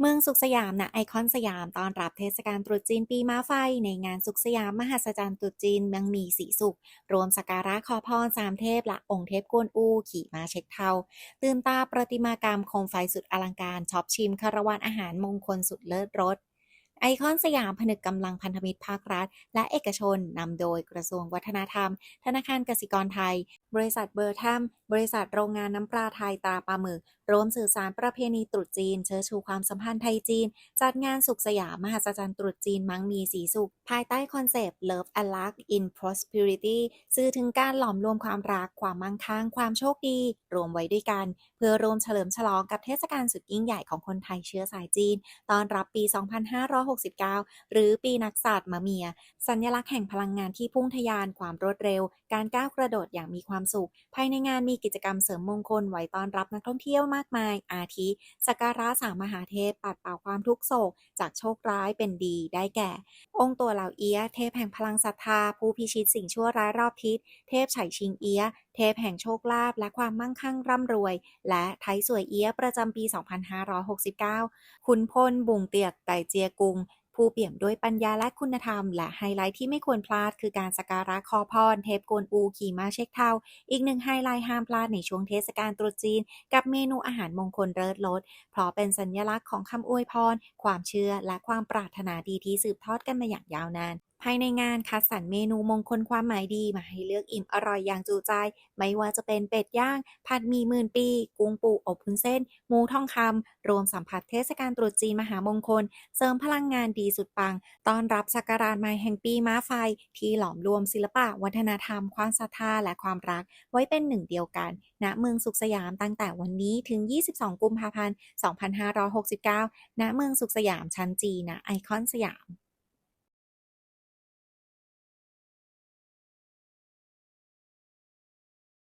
เมืองสุขสยามนะไอคอนสยามตอนรับเทศกาลตรุษจีนปีม้าไฟ ในงานสุขสยามมหัศจรรย์ตรุษจีนเมืองมีสีสุข รวมสักการะขอพรสามเทพและองค์เทพกวนอูขี่ม้าเช็คเทา ตื่นตาประติมากรรมโคมไฟสุดอลังการช็อปชิมคารวานอาหารมงคลสุดเลิศรส ไอคอนสยามผนึกกำลังพันธมิตรภาครัฐ และเอกชนนำโดยกระทรวงวัฒนธรรม ธนาคารกสิกรไทย บริษัทเบอร์ทัมบริษัทโรงงานน้ำปลาไทยตราปลาหมึกรวมสื่อสารประเพณีตรุษจีน เชิดชูความสัมพันธ์ไทยจีน จัดงานสุขสยามมหัศจรรย์ตรุษจีนมั้งมีสีสุข ภายใต้คอนเซปต์ Love and Luck in Prosperity สื่อถึงการหลอมรวมความรัก ความมั่งคั่ง ความโชคดี รวมไว้ด้วยกัน เพื่อรวมเฉลิมฉลองกับเทศกาลสุดยิ่งใหญ่ของคนไทยเชื้อสายจีน ตอนรับปี 2560 2569 หรือปีนักษัตร์มะเมีย สัญลักษณ์แห่งพลังงานที่พุ่งทะยานความรวดเร็ว การก้าวกระโดดอย่างมีความสุข ภายในงานมีกิจกรรมเสริมมงคลไว้ต้อนรับนักท่องเที่ยวมากมาย อาทิสักการะสามมหาเทพปัดเป่าความทุกโศก จากโชคร้ายเป็นดีได้แก่ องค์ตัวเหล่าเอียเทพแห่งพลังศรัทธา ผู้พิชิตสิ่งชั่วร้ายรอบทิศ เทพไฉชิงเอียเทพแห่งโชคลาภและความมั่งคั่งร่ำรวย และไทยสวยเอียประจำปี 2569ขุนพลบุงเตียกไต่เจียกุง ผู้เปี่ยมด้วยปัญญาและคุณธรรม และไฮไลท์ที่ไม่ควรพลาดคือการสักการะขอพรเทพกวนอูขี่ม้าเช็คเทาอีกหนึ่งไฮไลท์ห้ามพลาดในช่วงเทศกาลตรุษจีน กับเมนูอาหารมงคลเลิศรสเพราะเป็นสัญลักษณ์ของคำอวยพร ความเชื่อและความปรารถนาดีที่สืบทอดกันมาอย่างยาวนาน ภายในงานคัดสรรเมนูมงคลความหมายดีมาให้เลือกอิ่มอร่อยอย่างจุใจ ไม่ว่าจะเป็นเป็ดย่าง ผัดหมี่หมื่นปี กุ้งปูอบพุ้นเส้น หมูทองคำรวมสัมผัสเทศกาลตรุษจีนมหามงคล เสริมพลังงานดีสุดปัง ต้อนรับสักการะใหม่แห่งปีม้าไฟ ที่หลอมรวมศิลปะ วัฒนธรรม ความศรัทธาและความรัก ไว้เป็นหนึ่งเดียวกัน ณเมืองสุขสยามตั้งแต่วันนี้ถึง 22 กุมภาพันธ์ 2569 ณเมืองสุขสยามชั้นจีณไอคอนสยาม